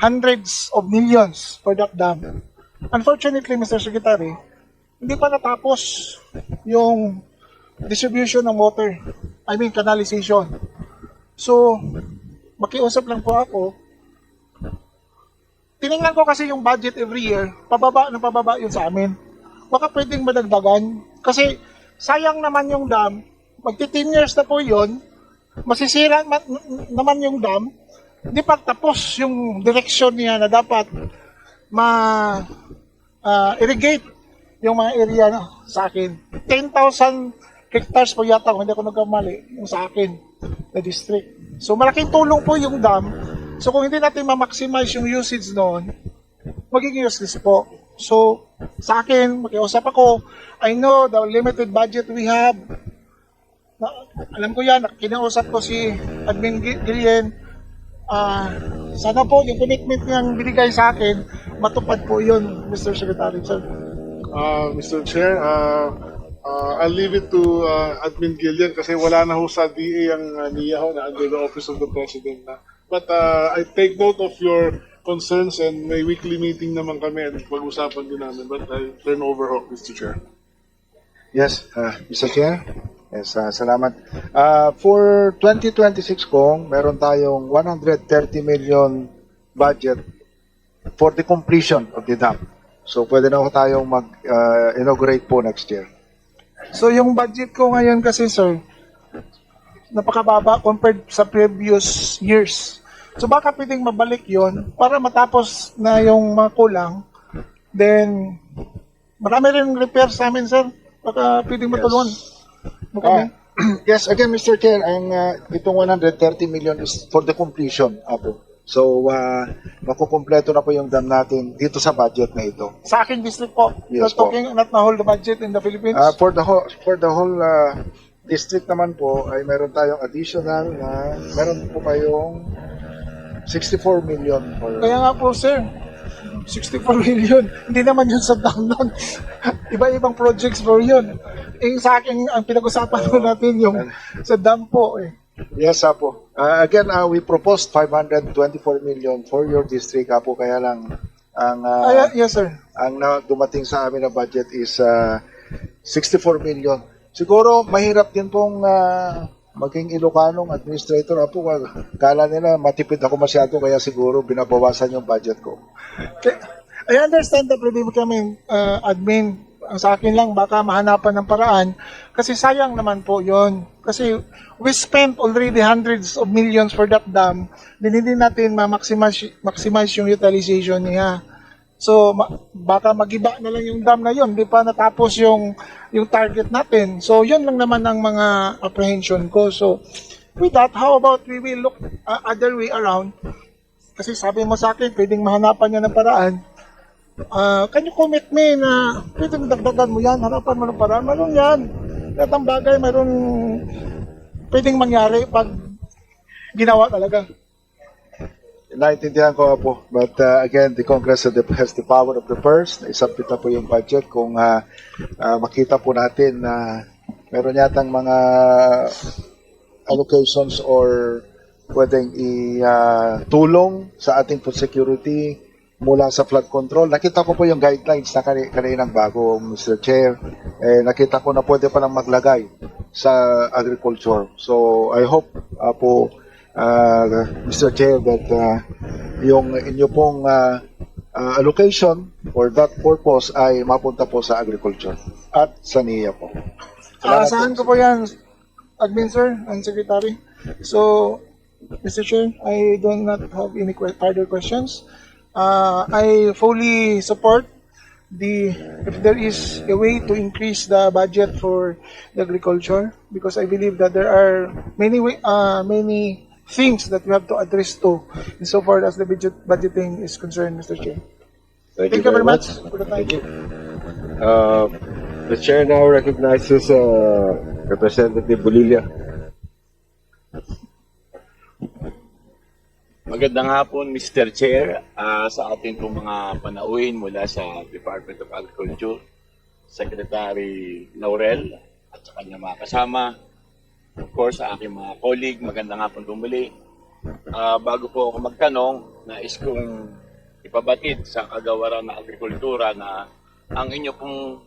hundreds of millions for that dam. Unfortunately, Mr. Secretary, hindi pa natapos yung distribution ng water. I mean, canalization. So, makiusap lang po ako. Tiningnan ko kasi yung budget every year, pababa na pababa yun sa amin. Baka pwedeng madagdagan. Kasi sayang naman yung dam, magti 10 years na po yun, masisira naman yung dam, hindi pa tapos yung direction niya na dapat ma ah, irrigate yung mga area na, sa akin. 10,000 hectares po yata, kung hindi ako nagkamali, yung sa akin na district. So malaking tulong po yung dam. So kung hindi natin ma-maximize yung usage noon, magiging useless po. So, sa akin, makiusap ako, I know the limited budget we have. Na, alam ko yan, kinausap ko si Admin Gi- Gillian. Ah, sana po yung commitment niyang binigay sa akin, matupad po yun, Mr. Secretary. Sir. Uh, Mr. Chair, uh, uh, I'll leave it to uh, Admin Gillian kasi wala na ho sa DA ang uh, NIA ho na under the Office of the President na. But uh, I take note of your concerns and may weekly meeting naman kami and pag-usapan din namin. But I turn over ho, Mr. Chair. Yes, uh, Mr. Chair. Yes, uh, salamat. Uh, for 2026 kong, meron tayong 130 million budget for the completion of the dam. So pwede na ho tayong mag-inaugurate po next year. So yung budget ko ngayon kasi sir, napakababa compared sa previous years. So baka pwedeng mabalik yon para matapos na yung mga kulang. Then, marami rin repairs sa amin sir. Baka pwedeng matulungan. mo kami. Ah, yes, again, Mr. Chair, ang uh, itong 130 million is for the completion, Apo. So, uh, makukumpleto na po yung dam natin dito sa budget na ito. sa aking district po. Yes Not talking, not na whole the budget in the Philippines. Uh, for the whole for the whole uh, district naman po ay meron tayong additional na meron po kayong 64 million for Kaya nga po sir, 64 million. Hindi naman yun sa dam nun. Iba-ibang projects po yun. Eh, sa akin, ang pinag-usapan po natin yung sa dam po eh. Yes, Apo. Uh, again, uh, we proposed 524 million for your district, Apo. Kaya lang ang uh, Ay, yes sir. ang na dumating sa amin na budget is uh, 64 million. Siguro mahirap din pong uh, maging Ilocanong administrator Apo. Kala nila matipid ako masyado kaya siguro binabawasan yung budget ko. Okay. I understand that pwede kami uh, admin. Ang sa akin lang, baka mahanapan ng paraan. Kasi sayang naman po yon Kasi we spent already hundreds of millions for that dam. Then hindi natin ma-maximize maximize yung utilization niya. So, ma- baka magiba na lang yung dam na yon, di pa natapos yung yung target natin. So, yun lang naman ang mga apprehension ko. So, with that, how about we will look uh, other way around? Kasi sabi mo sa akin, pwedeng mahanapan niya ng paraan. Ah, can you commit me na pwedeng dagdagan mo yan, harapan mo ng paraan, mayroon yan. Lahat ng bagay, mayroon pwedeng mangyari pag ginawa talaga. Naintindihan ko po. But uh, again, the Congress has the, power of the purse. Naisabit na po yung budget kung uh, uh, makita po natin na meron yatang mga allocations or pwedeng i-tulong sa ating food security mula sa flood control. Nakita ko po yung guidelines na kani- kaninang bago, Mr. Chair. Eh, nakita ko na pwede pa lang maglagay sa agriculture. So, I hope uh, po, uh, Mr. Chair, that uh, yung inyo pong uh, uh, allocation for that purpose ay mapunta po sa agriculture at sa NIA po. Aasahan ko po yan, admin sir and secretary. So, Mr. Chair, I do not have any further questions. Uh, I fully support the if there is a way to increase the budget for the agriculture because I believe that there are many way, uh, many things that we have to address to insofar as the budget budgeting is concerned, Mr. Chair. Thank, Thank you very much for the time. Thank you. Uh, the chair now recognizes uh, Representative Bulilia. Magandang hapon, Mr. Chair, ah, sa ating pong mga panauhin mula sa Department of Agriculture, Secretary Laurel at sa kanyang mga kasama. Of course, sa aking mga colleague, magandang hapon po muli. Ah, bago po ako magtanong, nais kong ipabatid sa kagawaran ng agrikultura na ang inyo pong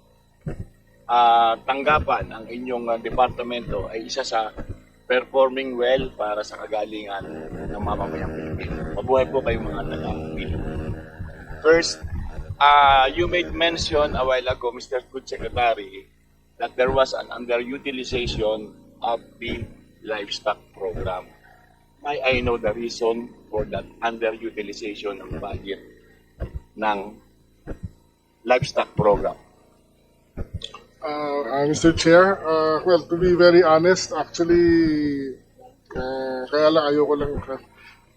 ah, tanggapan, ang inyong ah, departamento ay isa sa performing well para sa kagalingan ng mamamayang Pilipino. Mabuhay po kayong mga taga-Pilipino. First, uh, you made mention a while ago, Mr. Good Secretary, that there was an underutilization of the livestock program. May I know the reason for that underutilization ng budget ng livestock program? Uh, uh, Mr. Chair, uh, well, to be very honest, actually, uh, kaya lang ayoko lang uh,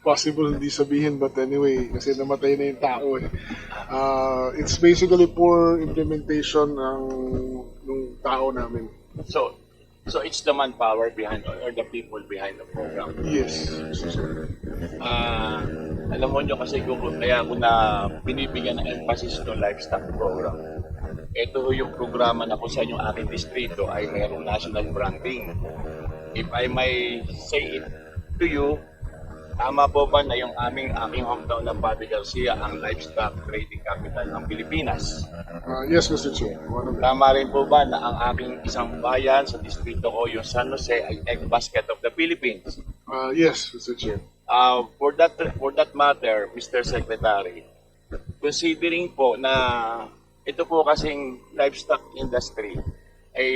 possible hindi sabihin, but anyway, kasi namatay na yung tao eh. Uh, it's basically poor implementation ng ng tao namin. So, so it's the manpower behind or the people behind the program. Yes. Ah, alam mo nyo kasi kung kaya ako na binibigyan ng emphasis ng livestock program. Ito yung programa na kung saan yung aking distrito ay mayroong national branding. If I may say it to you, tama po ba na yung aming aking hometown ng Padre Garcia ang livestock trading capital ng Pilipinas? Uh, yes, Mr. Chair. Tama rin po ba na ang aking isang bayan sa distrito ko, yung San Jose, ay egg basket of the Philippines? Uh, yes, Mr. Chair. Uh, for that for that matter, Mr. Secretary, considering po na ito po kasing livestock industry ay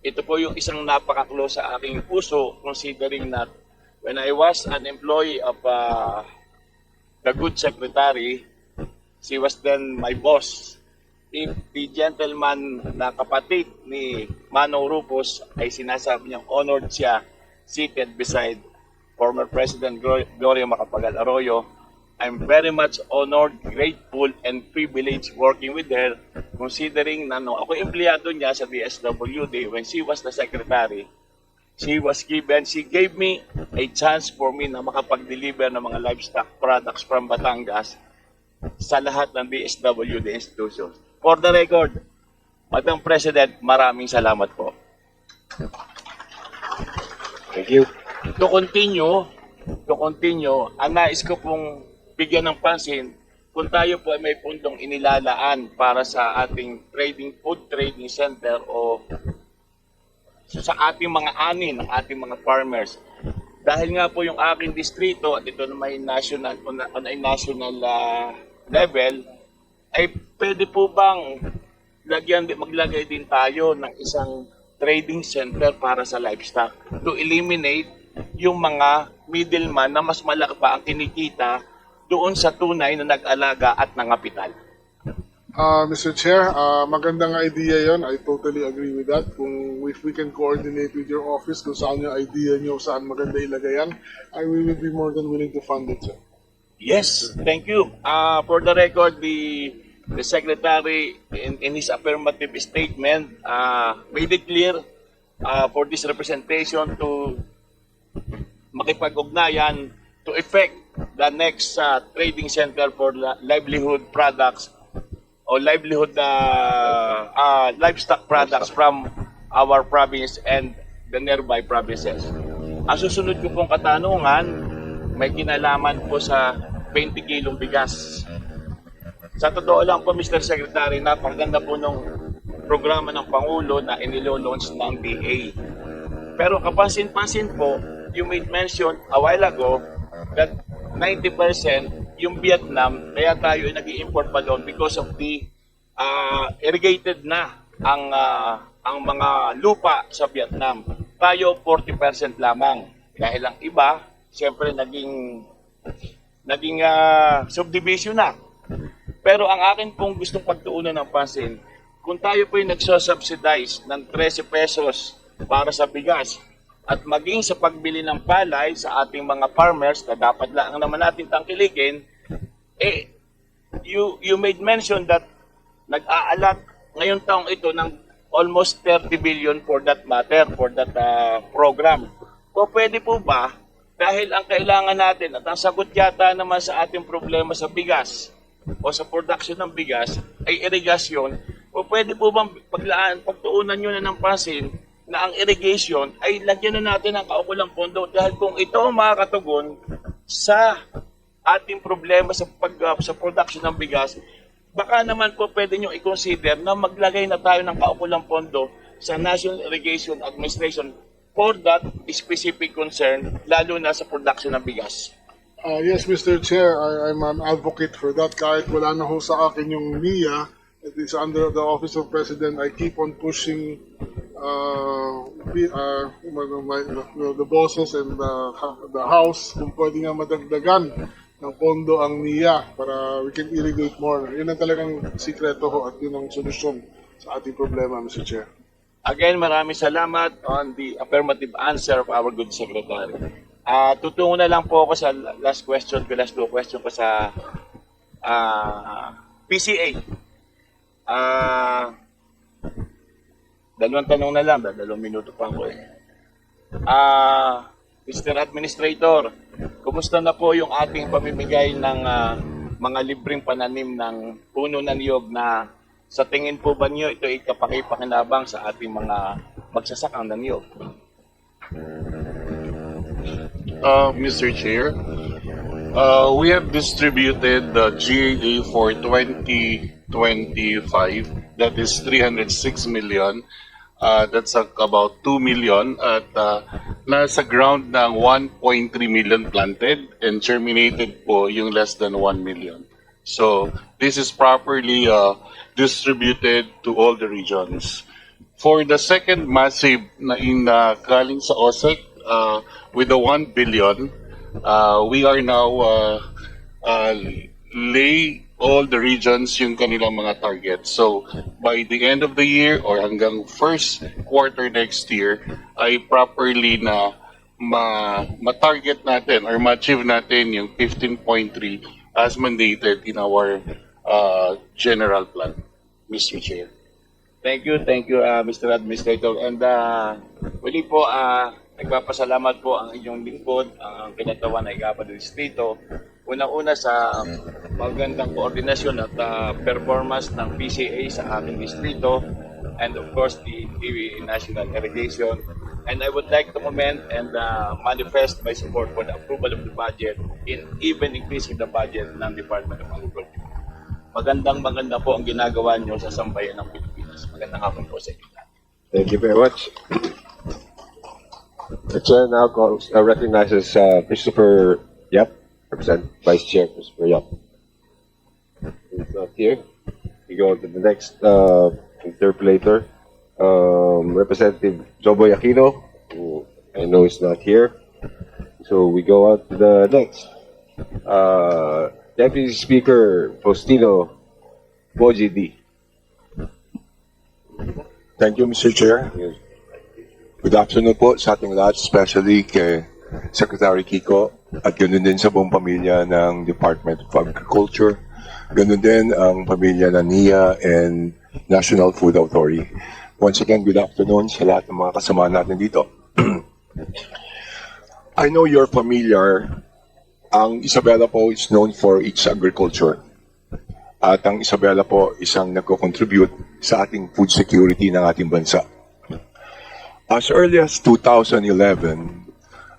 ito po yung isang napaka-close sa aking puso considering that when I was an employee of uh, the good secretary, she was then my boss. If the gentleman na kapatid ni Manong Rupos ay sinasabi niyang honored siya seated beside former President Glo- Gloria Macapagal Arroyo. I'm very much honored, grateful, and privileged working with her considering na no, ako empleyado niya sa DSWD when she was the secretary. She was given, she gave me a chance for me na makapag-deliver ng mga livestock products from Batangas sa lahat ng DSWD institutions. For the record, Madam President, maraming salamat po. Thank you. to continue, to continue, ang nais ko pong bigyan ng pansin, kung tayo po ay may puntong inilalaan para sa ating trading food trading center o sa ating mga ani ng ating mga farmers. Dahil nga po yung aking distrito at ito na may national on, on a national ah, level ay pwede po bang lagyan maglagay din tayo ng isang trading center para sa livestock to eliminate yung mga middleman na mas malaki pa ang kinikita doon sa tunay na nag-alaga at nangapital. Uh, Mr. Chair, uh, magandang idea yon. I totally agree with that. Kung if we can coordinate with your office kung saan yung idea nyo, saan maganda ilagay yan, I will be more than willing to fund it, sir. Yes, thank you. Uh, for the record, the the secretary in, in his affirmative statement uh, made it clear uh, for this representation to makipag-ugnayan to effect the next uh, trading center for li- livelihood products or livelihood uh, uh, livestock products from our province and the nearby provinces. Ang susunod ko pong katanungan, may kinalaman po sa 20 kilong bigas. Sa totoo lang po, Mr. Secretary, napakaganda po nung programa ng Pangulo na inilo-launch ng DA. Pero kapansin-pansin po, you made mention a while ago that 90% yung Vietnam, kaya tayo ay nag import pa doon because of the uh, irrigated na ang ah, ang mga lupa sa Vietnam. Tayo 40% lamang. Dahil ang iba, siyempre naging naging ah, subdivision na. Pero ang akin pong gustong pagtuunan ng pansin, kung tayo po yung nagsosubsidize ng 13 pesos para sa bigas at maging sa pagbili ng palay sa ating mga farmers na dapat lang naman natin tangkilikin, eh, you, you made mention that nag-aalat ngayon taong ito ng almost 30 billion for that matter, for that ah, program. O pwede po ba, dahil ang kailangan natin at ang sagot yata naman sa ating problema sa bigas o sa production ng bigas ay irigasyon, o pwede po bang paglaan, pagtuunan nyo na ng pansin, na ang irrigation ay lagyan na natin ng kaukulang pondo dahil kung ito ang makakatugon sa ating problema sa pag uh, sa production ng bigas, baka naman po pwede nyo i-consider na maglagay na tayo ng kaukulang pondo sa National Irrigation Administration for that specific concern, lalo na sa production ng bigas. Uh, yes, Mr. Chair, I, I'm an advocate for that. Kahit wala na ho sa akin yung NIA, it is under the Office of President. I keep on pushing uh, the, uh, the, bosses and the, the House kung pwede nga madagdagan ng pondo ang NIA para we can irrigate more. Yun ang talagang sikreto ho at yun ang solusyon sa ating problema, Mr. Chair. Again, maraming salamat on the affirmative answer of our good secretary. Ah, tutungo na lang po ako sa last question ko, last two question ko sa ah, PCA. Ah, dalawang tanong na lang, dalawang minuto pa ako eh. Ah, Mr. Administrator, kumusta na po yung ating pamimigay ng ah, mga libreng pananim ng puno ng niyog na sa tingin po ba niyo ito ay kapakipakinabang sa ating mga magsasakang ng niyog? Uh, Mr. Chair, uh, we have distributed the GAA for 2025. That is 306 million. Uh, that's uh, about 2 million at uh, nasa ground ng 1.3 million planted and germinated po yung less than 1 million. So this is properly uh, distributed to all the regions. For the second massive na in uh, galing sa OSEC, uh, with the 1 billion, uh, we are now uh, uh, lay all the regions yung kanilang mga targets. So by the end of the year or hanggang first quarter next year, ay properly na ma, ma-target natin or ma-achieve natin yung 15.3 as mandated in our uh, general plan, Mr. Chair. Thank you, thank you, uh, Mr. Administrator. And uh, muli po, uh, nagpapasalamat po ang inyong lingkod, ang kinatawan na Igapa del Distrito. Unang-una sa magandang koordinasyon at uh, performance ng PCA sa ating distrito and of course the, the National Irrigation. And I would like to comment and uh, manifest my support for the approval of the budget in even increasing the budget ng Department of Agriculture. Magandang maganda po ang ginagawa nyo sa sambayan ng Pilipinas. Magandang hapon po sa inyo. Thank you very much. The chair now calls, uh, recognizes uh, Christopher Yap, represent Vice Chair Christopher Yap. He's not here. We go on to the next uh, interpolator, um, Representative Joboy Aquino, who I know is not here. So we go on to the next. Uh, Deputy Speaker Faustino Boji D. Thank you, Mr. Chair. Good afternoon po sa ating lahat, especially kay Secretary Kiko at ganoon din sa buong pamilya ng Department of Agriculture. Ganoon din ang pamilya ng NIA and National Food Authority. Once again, good afternoon sa lahat ng mga kasama natin dito. I know you're familiar. Ang Isabela po is known for its agriculture. At ang Isabela po isang nagko-contribute sa ating food security ng ating bansa. As early as 2011,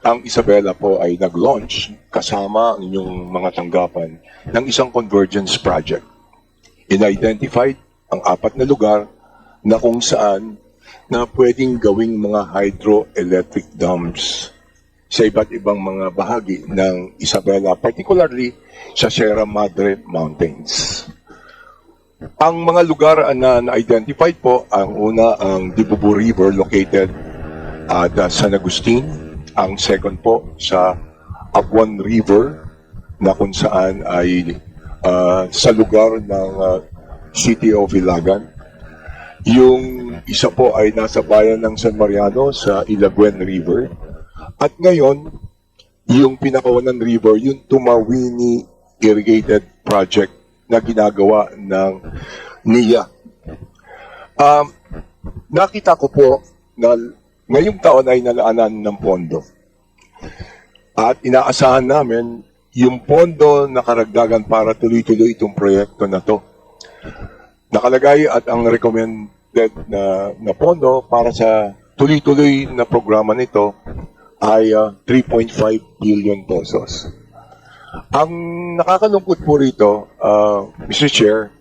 ang Isabela po ay nag-launch kasama ang inyong mga tanggapan ng isang convergence project. In-identified ang apat na lugar na kung saan na pwedeng gawing mga hydroelectric dams sa iba't ibang mga bahagi ng Isabela, particularly sa Sierra Madre Mountains. Ang mga lugar na na-identified po, ang una ang Dibubu River located at uh, San Agustin. Ang second po sa Aguan River na kung saan ay uh, sa lugar ng uh, City of Ilagan. Yung isa po ay nasa bayan ng San Mariano sa Ilaguen River. At ngayon, yung pinakawanan river, yung Tumawini Irrigated Project na ginagawa ng NIA. Um, nakita ko po na ngayong taon ay nalaanan ng pondo. At inaasahan namin yung pondo na karagdagan para tuloy-tuloy itong proyekto na to. Nakalagay at ang recommended na, na pondo para sa tuloy-tuloy na programa nito ay ah, 3.5 billion pesos. Ang nakakalungkot po rito, uh, Mr. Chair,